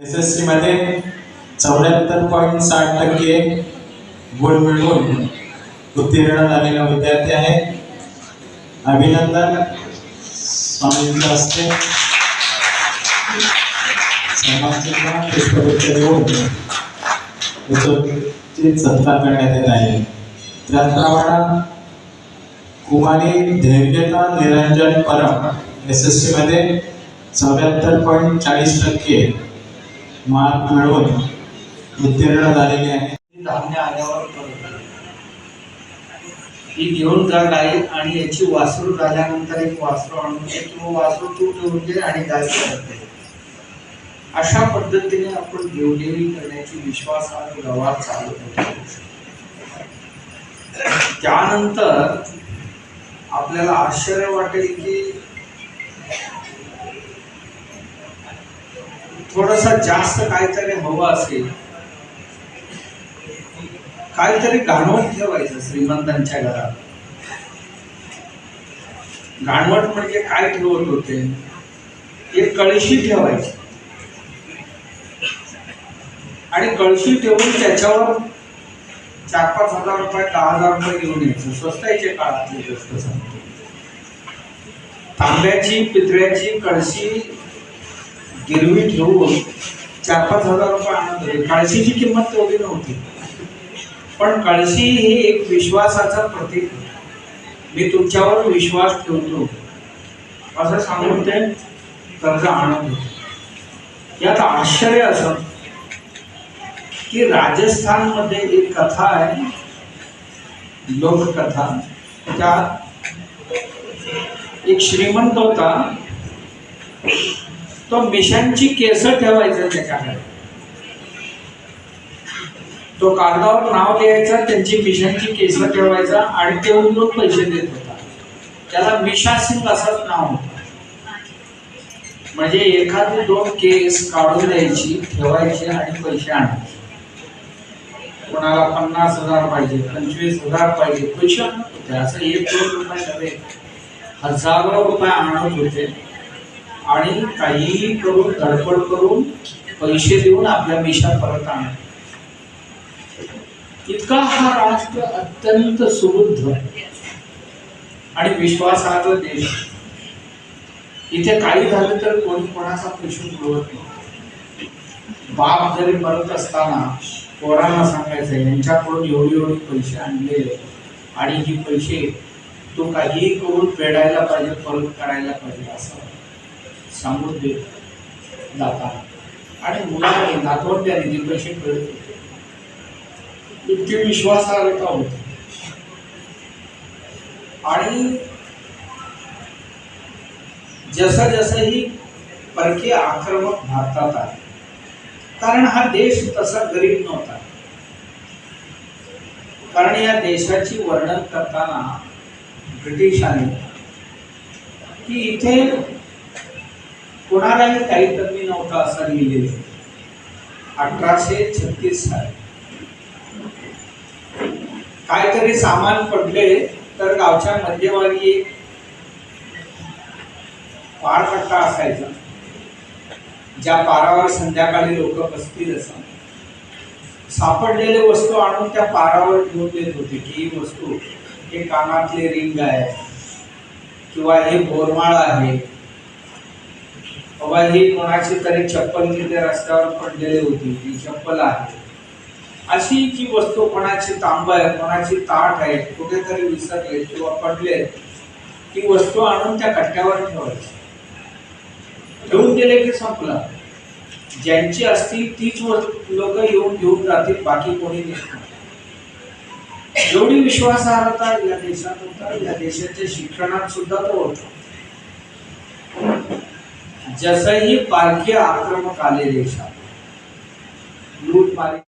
S S C मध्ये चौऱ्याहत्तर point साठ टक्के गुण मिळवून उत्तीर्ण झालेला विद्यार्थी आहे. अभिनंदन. स्वामी असते पुष्पगुच्छ देऊन सत्कार करण्यात येत आहे. त्याचप्रमाणे कुमारी धैर्यता निरंजन परम एस एस सी मध्ये चौऱ्याहत्तर पॉईंट चाळीस टक्के मार्क मिळवून उत्तीर्ण झालेली आहे. धान्य आल्यावर करतो ही घेऊन जा गाई आणि याची वासरू झाल्यानंतर एक वासरू आणून दे किंवा वासरू तू ठेवून दे आणि गाय करते अशा पद्धतीने आपण देवदेवी करण्याची विश्वास हा व्यवहार चालू होतो त्यानंतर आपल्याला आश्चर्य वाटेल की थोडस जास्त काहीतरी हवं असेल काहीतरी घाणवट ठेवायचं श्रीमंतांच्या घरात. घाणवट म्हणजे काय ठेवत होते? एक कळशी ठेवायची. आणि कळशी ठेवून त्याच्यावर चार पाच हजार रुपये दहा हजार रुपये घेऊन यायचं. स्वस्तायच्या काळातली गोष्ट सांगतो. तांब्याची पितळ्याची कळशी गिरवी ठेवून चार पाच हजार रुपये आणत होते कळशीची किंमत तेवढी नव्हती. पण कळशी ही एक विश्वासाचं प्रतीक मी तुमच्यावर विश्वास ठेवतो. असं सांगून ते कर्ज आणत होते यात आश्चर्य असं की राजस्थानमध्ये एक कथा आहे. लोककथा. त्यात एक श्रीमंत होता. तो मिशांची केस ठेवायचा त्याच्याकडे. तो कागदावर नाव लिहायचा त्यांची मिशांची केस ठेवायचा आणि ते उमरून पैसे देत होता. त्याला मिशा सिंग असंच नाव होतं. म्हणजे एखादी दोन केस काढून द्यायची ठेवायची आणि पैसे आणायचे. कोणाला पन्नास हजार पाहिजे पंचवीस हजार पाहिजे पैसे आणत होते. असं एक दोन रुपये नव्हे. हजारो रुपये आणत होते. आणि काहीही करून धडपड करून पैसे देऊन आपल्या मिशा परत आणत इतका हा राष्ट्र अत्यंत सुबुद्ध आणि विश्वासार्ह देश. इथे काही झालं तर कोणी कोणाचा प्रश्न मिळवत नाही. बाप जरी मरत असताना पोरांना सांगायचं यांच्याकडून एवढी एवढे पैसे आणले आणि ही पैसे तो काहीही करून फेडायला पाहिजे परत करायला पाहिजे असं. सांगून देत जाताना. आणि मुलांनी नातवंड्याने ते पैसे फेडत होते इतकी विश्वासार्हता होती? आणि जसं जसं ही परकीय आक्रमक भारतात आले. कारण हा देश तसा गरीब नव्हता. कारण या देशाची वर्णन करताना ब्रिटिशांनी की इथे कोणालाही काही कमी नव्हता असं लिहिलेलं. अठराशे छत्तीस साली. काहीतरी सामान पडले तर गावच्या मध्यभागी एक पारपट्टा असायचा. ज्या पारावर संध्याकाळी लोक बसतील असं. सापडलेले वस्तू आणून त्या पारावर ठेवून देत होते की ही वस्तू हे कानातले रिंग आहे किंवा हे बोरमाळ आहे. बाबा ही कोणाची तरी चप्पल तिथे रस्त्यावर पडलेली होती. ती चप्पल आहे. अशी जी वस्तू कोणाची तांब आहे कोणाची ताट आहे कुठेतरी विसरले किंवा पडले ती वस्तू आणून त्या कट्ट्यावर ठेवायची. ठेवून दिले की संपलं. ज्यांची असतील तीच लोक येऊन घेऊन जातील बाकी कोणी देत नाही. एवढी विश्वासार्हता या देशात होता. या देशाच्या शिक्षणात सुद्धा तो होता. जसंही पारखी आक्रमक आले देशात लूटमारी